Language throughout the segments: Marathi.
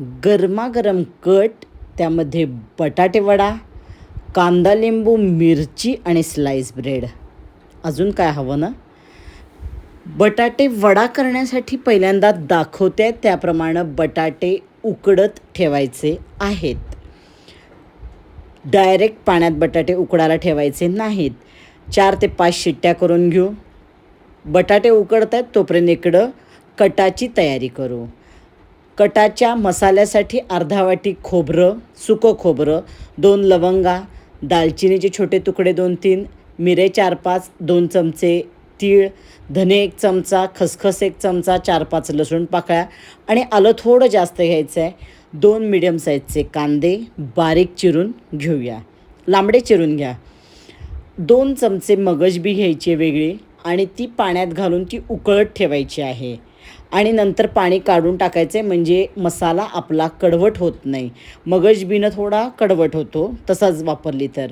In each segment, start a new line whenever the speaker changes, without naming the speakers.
गरमागरम कट त्यामध्ये बटाटे वडा कांदा लिंबू मिरची आणि स्लाईस ब्रेड. अजून काय हवं ना? बटाटे वडा करण्यासाठी पहिल्यांदा दाखवते त्याप्रमाणे बटाटे उकडत ठेवायचे आहेत. डायरेक्ट पाण्यात बटाटे उकडायला ठेवायचे नाहीत. चार ते पाच शिट्ट्या करून घेऊ. बटाटे उकडत आहेत तोपर्यंत इकडं कटाची तयारी करू. कटाच्या मसाल्यासाठी अर्धा वाटी खोबरं सुकं खोबरं दोन लवंगा दालचिनीचे छोटे तुकडे दोन तीन मिरे चार पाच दोन चमचे तीळ धने एक चमचा खसखस एक चमचा चार पाच लसूण पाकळ्या आणि आलं थोडं जास्त घ्यायचं आहे. दोन मिडियम साईजचे कांदे बारीक चिरून घेऊया. लांबडे चिरून घ्या. दोन चमचे मगज बी घ्यायची वेगळी आणि ती पाण्यात घालून ती उकळत ठेवायची आहे. आणि नंतर पाणी काढून टाकायचे म्हणजे मसाला आपला कडवट होत नाही. मगजबीनं थोडा कडवट होतो तसाच वापरली तर.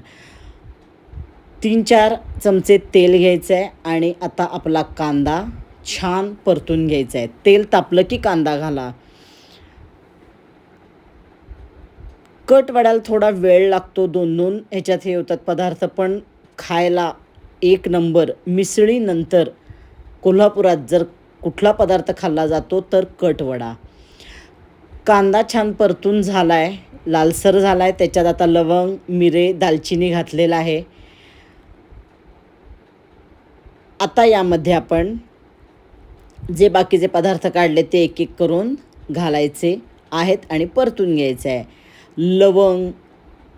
तीन चार चमचे तेल घ्यायचं आहे आणि आता आपला कांदा छान परतून घ्यायचा आहे तेल तापलं की कांदा घाला. कट वाढायला थोडा वेळ लागतो दोन दोन ह्याच्यात हे होतात पदार्थ पण खायला एक नंबर. मिसळीनंतर कोल्हापुरात जर कुठला पदार्थ खाल्ला जातो तर कटवडा कांदा छान परतून झाला आहे लालसर झाला आहे त्याच्यात आता लवंग मिरे दालचिनी घातलेला आहे. आता यामध्ये आपण जे बाकीचे पदार्थ काढले ते एक एक करून घालायचे आहेत आणि परतून घ्यायचे आहे. लवंग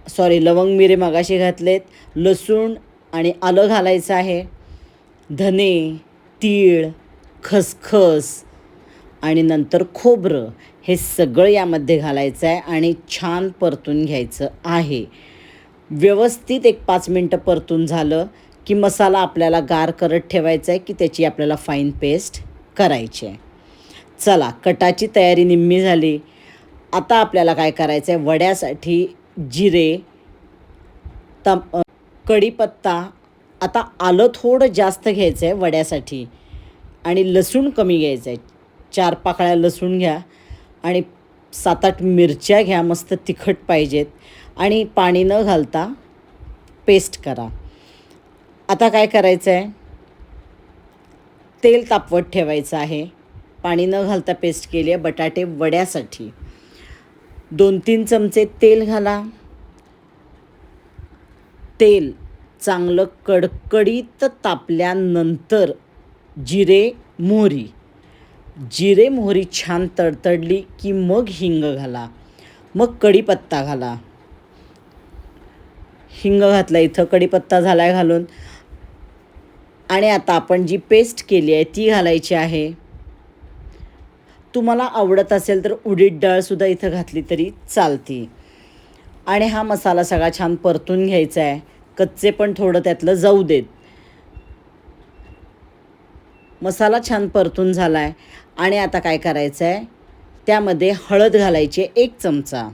सॉरी लवंग मिरे मगाशी घातलेत लसूण आणि आलं घालायचं आहे धने तीळ खसखस आणि नंतर खोबरं हे सगळं यामध्ये घालायचं आहे आणि छान परतून घ्यायचं आहे. व्यवस्थित एक पाच मिनटं परतून झालं की मसाला आपल्याला गार करत ठेवायचा आहे की त्याची आपल्याला फाईन पेस्ट करायची आहे चला कटाची तयारी निम्मी झाली. आता आपल्याला काय करायचं आहे वड्यासाठी जिरे तम कढीपत्ता. आता आलं थोडं जास्त घ्यायचं आहे वड्यासाठी. आणि लसूण कमी घ्यायचं आहे चार पाकळ्या लसूण घ्या आणि सात आठ मिरच्या घ्या मस्त तिखट पाहिजेत. आणि पाणी न घालता पेस्ट करा. आता काय करायचं आहे तेल तापवत ठेवायचं आहे. पाणी न घालता पेस्ट केली आहे बटाटे वड्यासाठी. दोन तीन चमचे तेल घाला. तेल चांगलं कडकडीत तापल्यानंतर जिरे मोहरी. जिरे मोहरी छान तडतडली की मग हिंग घाला. मग कढीपत्ता घाला. हिंग घातला इथं कढीपत्ता झाला आहे घालून. आणि आता आपण जी पेस्ट केली आहे ती घालायची आहे. तुम्हाला आवडत असेल तर उडीद डाळसुद्धा इथं घातली तरी चालते. आणि हा मसाला सगळा छान परतून घ्यायचा आहे. कच्चे पण थोडं त्यातलं जाऊ देत. मसाला छान परतून झाला आहे आणि आता काय करायचं आहे त्यामध्ये हळद घालायची आहे एक चमचा.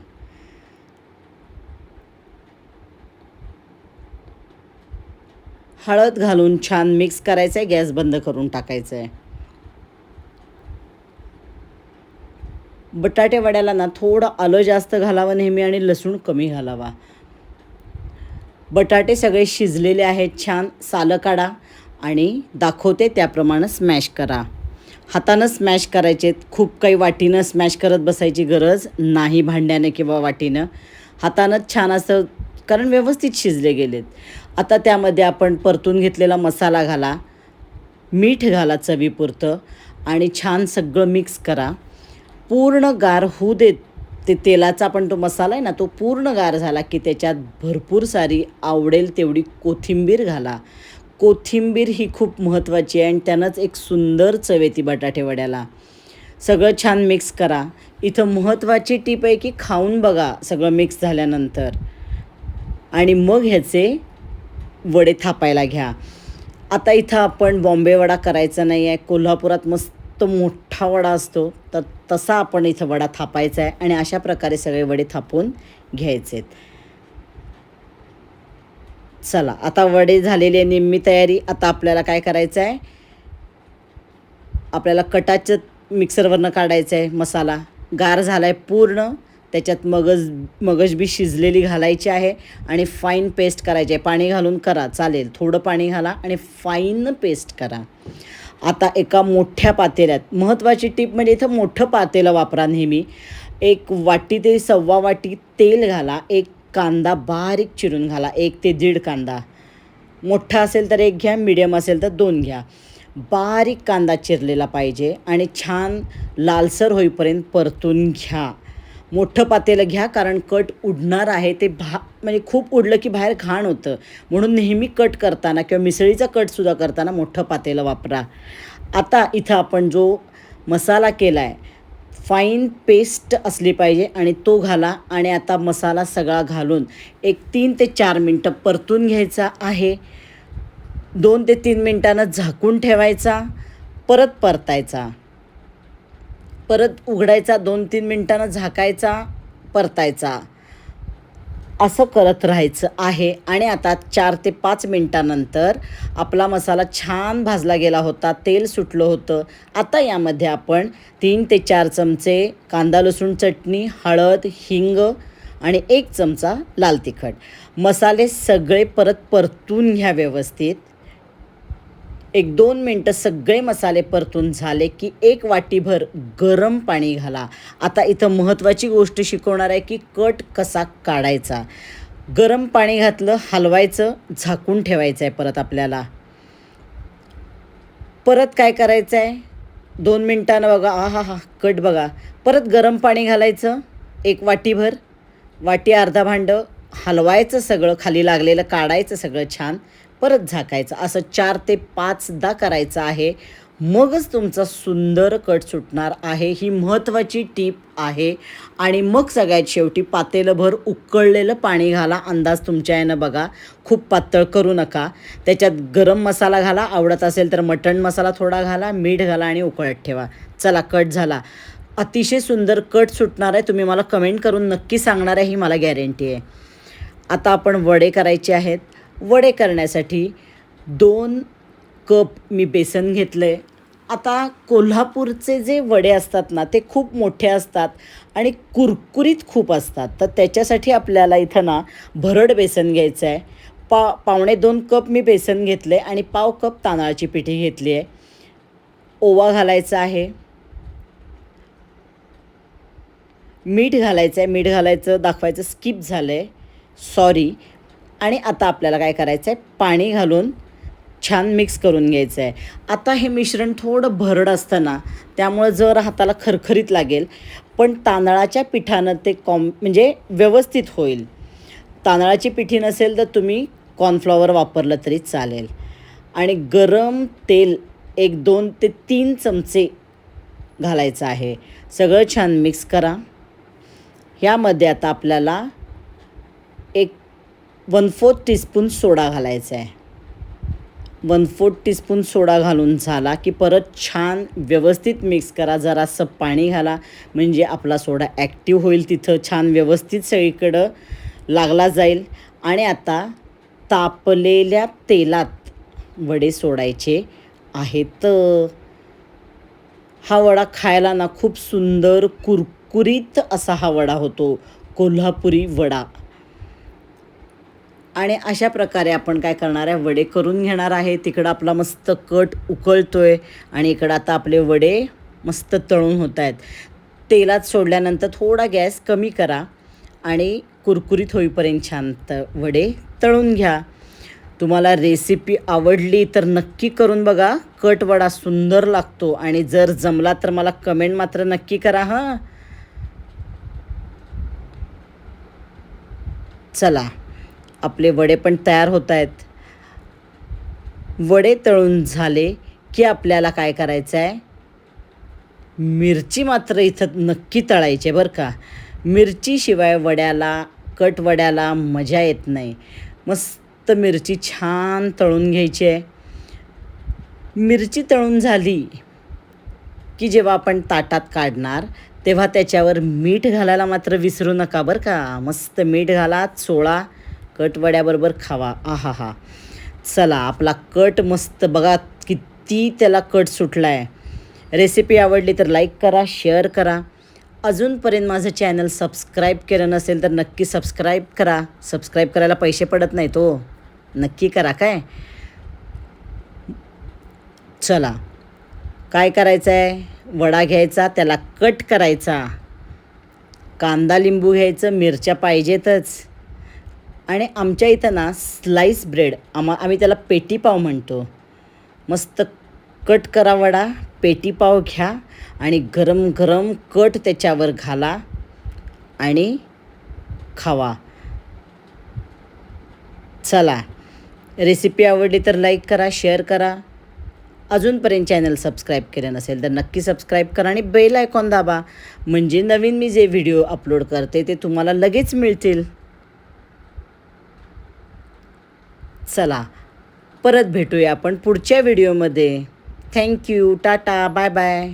हळद घालून छान मिक्स करायचं आहे गॅस बंद करून टाकायचं आहे बटाटे वड्याला ना थोडं आलं जास्त घालावं नेहमी आणि लसूण कमी घालावा. बटाटे सगळे शिजलेले आहेत छान सालं काढा. आणि दाखवते त्याप्रमाणे स्मॅश करा. हातानं स्मॅश करायचे खूप काही वाटीनं स्मॅश करत बसायची गरज नाही भांड्याने किंवा वाटीनं. हातानंच छान असं कारण व्यवस्थित शिजले गेलेत. आता त्यामध्ये आपण परतून घेतलेला मसाला घाला मीठ घाला चवीपुरतं आणि छान सगळं मिक्स करा. पूर्ण गार होऊ देत ते तेलाचा पण तो मसाला आहे ना तो पूर्ण गार झाला की त्याच्यात भरपूर सारी आवडेल तेवढी कोथिंबीर घाला. कोथिंबीर ही खूप महत्त्वाची आहे आणि त्यानंच एक सुंदर चव येते ती बटाटेवड्याला सगळं छान मिक्स करा. इथं महत्त्वाची टीप आहे की खाऊन बघा सगळं मिक्स झाल्यानंतर. आणि मग ह्याचे वडे थापायला घ्या. आता इथं आपण बॉम्बे वडा करायचा नाही आहे. कोल्हापुरात मस्त मोठा वडा असतो. तर तसा आपण इथं वडा थापायचा आहे आणि अशा प्रकारे सगळे वडे थापून घ्यायचे आहेत चला आता वडे झालेली आहे निम्मी तयारी. आता आपल्याला काय करायचं आहे आपल्याला कटाचं मिक्सरवरनं काढायचं आहे मसाला. गार झाला आहे पूर्ण. त्याच्यात मगज मगज बी शिजलेली घालायची आहे आणि फाईन पेस्ट करायची आहे. पाणी घालून करा चालेल. थोडं पाणी घाला आणि फाईन पेस्ट करा. आता एका मोठ्या पातेल्यात महत्त्वाची टीप म्हणजे इथं मोठं पातेलं वापरा नेहमी. एक वाटी ते सव्वा वाटी तेल घाला. एक कांदा बारीक चिरून घाला. एक ते दीड कांदा. मोठा असेल तर एक घ्या मिडियम असेल तर दोन घ्या. बारीक कांदा चिरलेला पाहिजे आणि छान लालसर होईपर्यंत परतून घ्या. मोठं पातेलं घ्या कारण कट उडणार आहे. ते भा म्हणजे खूप उडलं की बाहेर घाण होतं. म्हणून नेहमी कट करताना किंवा मिसळीचा कटसुद्धा करताना मोठं पातेलं वापरा. आता इथं आपण जो मसाला केला आहे फाईन पेस्ट असली पाहिजे आणि तो घाला आणि आता मसाला सगळा घालून एक तीन ते चार मिनटं परतून घ्यायचा आहे. दोन ते तीन मिनटानं झाकून ठेवायचा. परत परतायचा. परत उघडायचा दोन तीन मिनटानं झाकायचा परतायचा. असं करत राहायचं आहे. आणि आता चार ते पाच मिनटानंतर आपला मसाला छान भाजला गेला होता तेल सुटलं होतं. आता यामध्ये आपण तीन ते चार चमचे कांदा लसूण चटणी हळद हिंग आणि एक चमचा लाल तिखट. मसाले सगळे परत परतून घ्या व्यवस्थित. एक दोन मिनटं सगळे मसाले परतून झाले की एक वाटीभर गरम पाणी घाला. आता इथं महत्त्वाची गोष्ट शिकवणार आहे की कट कसा काढायचा. गरम पाणी घातलं हलवायचं झाकून ठेवायचं आहे परत आपल्याला. परत काय करायचं आहे दोन मिनटानं बघा. आ हा हा कट बघा. परत गरम पाणी घालायचं एक वाटीभर. वाटी अर्धा भांडं हलवायचं सगळं खाली लागलेलं काढायचं सगळं छान. परत झाकायचं. असं चार ते पाचदा करायचं आहे. मगच तुमचा सुंदर कट सुटणार आहे. ही महत्त्वाची टीप आहे. आणि मग सगळ्यात शेवटी पातेलंभर उकळलेलं पाणी घाला. अंदाज तुमच्या यानं बघा. खूप पातळ करू नका. त्याच्यात गरम मसाला घाला. आवडत असेल तर मटण मसाला थोडा घाला. मीठ घाला आणि उकळत ठेवा. चला कट झाला. अतिशय सुंदर कट सुटणार आहे. तुम्ही मला कमेंट करून नक्की सांगणार आहे. ही मला गॅरंटी आहे. आता आपण वडे करायचे आहेत. वडे करण्यासाठी दोन कप मी बेसन घेतलं आहे आता कोल्हापूरचे जे वडे असतात ना ते खूप मोठे असतात आणि कुरकुरीत खूप असतात. तर त्याच्यासाठी आपल्याला इथं ना भरड बेसन घ्यायचं आहे पा पावणे दोन कप मी बेसन घेतले आणि पाव कप तांदळाची पिठी घेतली आहे. ओवा घालायचा आहे. मीठ घालायचं आहे मीठ घालायचं दाखवायचं स्किप झालं आहे सॉरी आणि आता आपल्याला काय करायचं आहे पाणी घालून छान मिक्स करून घ्यायचं आहे आता हे मिश्रण थोडं भरड असतं ना त्यामुळं जर हाताला खरखरीत लागेल पण तांदळाच्या पिठानं ते कॉम म्हणजे व्यवस्थित होईल. तांदळाची पिठी नसेल तर तुम्ही कॉर्नफ्लॉवर वापरलं तरी चालेल. आणि गरम तेल एक दोन ते तीन चमचे घालायचं आहे. सगळं छान मिक्स करा. ह्यामध्ये आता आपल्याला एक वन फोर्थ टीस्पून सोडा घालायचा आहे. वन फोर्थ टीस्पून सोडा घालून झाला की परत छान व्यवस्थित मिक्स करा. जरासं पाणी घाला. म्हणजे आपला सोडा ॲक्टिव्ह होईल तिथं. छान व्यवस्थित सगळीकडं लागला जाईल. आणि आता तापलेल्या तेलात वडे सोडायचे आहेत. हा वडा खायला ना खूप सुंदर कुरकुरीत असा हा वडा होतो. कोल्हापुरी वडा. आणि अशा प्रकारे आपण काय करणार आहे? वडे करून घेणार आहे. तिकडं आपला मस्त कट उकळतो आहे आणि इकडं आता आपले वडे मस्त तळून होत आहेत. तेलात सोडल्यानंतर थोडा गॅस कमी करा आणि कुरकुरीत होईपर्यंत छान त वडे तळून घ्या. तुम्हाला रेसिपी आवडली तर नक्की करून बघा. कट वडा सुंदर लागतो आणि जर जमला तर मला कमेंट मात्र नक्की करा हां. चला. आपले वडे पण तयार होत आहेत. वडे तळून झाले की आपल्याला काय करायचं आहे मिरची मात्र इथं नक्की तळायची बरं का. मिरचीशिवाय वड्याला कट वड्याला मजा येत नाही. मस्त मिरची छान तळून घ्यायची आहे. मिरची तळून झाली की जेव्हा आपण ताटात काढणार तेव्हा त्याच्यावर मीठ घालायला मात्र विसरू नका बरं का. मस्त मीठ घाला चोळा. कटवड्याबरोबर खावा. आहा हा चला आपला कट मस्त. बघा किती त्याला कट सुटला आहे रेसिपी आवडली तर लाईक करा शेअर करा. अजूनपर्यंत माझं चॅनल सबस्क्राईब केलं नसेल तर नक्की सबस्क्राईब करा. सबस्क्राईब करायला पैसे पडत नाही तो हो. नक्की करा काय? चला. काय करायचं आहे वडा घ्यायचा त्याला कट करायचा. कांदा लिंबू घ्यायचं मिरच्या पाहिजेतच. आणि आमच्या इथं ना स्लाईस ब्रेड आम्हा आम्ही त्याला पेटीपाव म्हणतो. मस्त कट करा वडा पेटीपाव घ्या आणि गरम गरम कट त्याच्यावर घाला आणि खावा. चला. रेसिपी आवडली तर लाईक करा शेअर करा. अजूनपर्यंत चॅनल सबस्क्राईब केलं नसेल तर नक्की सबस्क्राईब करा आणि बेल आयकॉन दाबा. म्हणजे नवीन मी जे व्हिडिओ अपलोड करते ते तुम्हाला लगेच मिळतील. चला परत भेटूया आपण पुढच्या व्हिडिओमध्ये. Thank you tata bye bye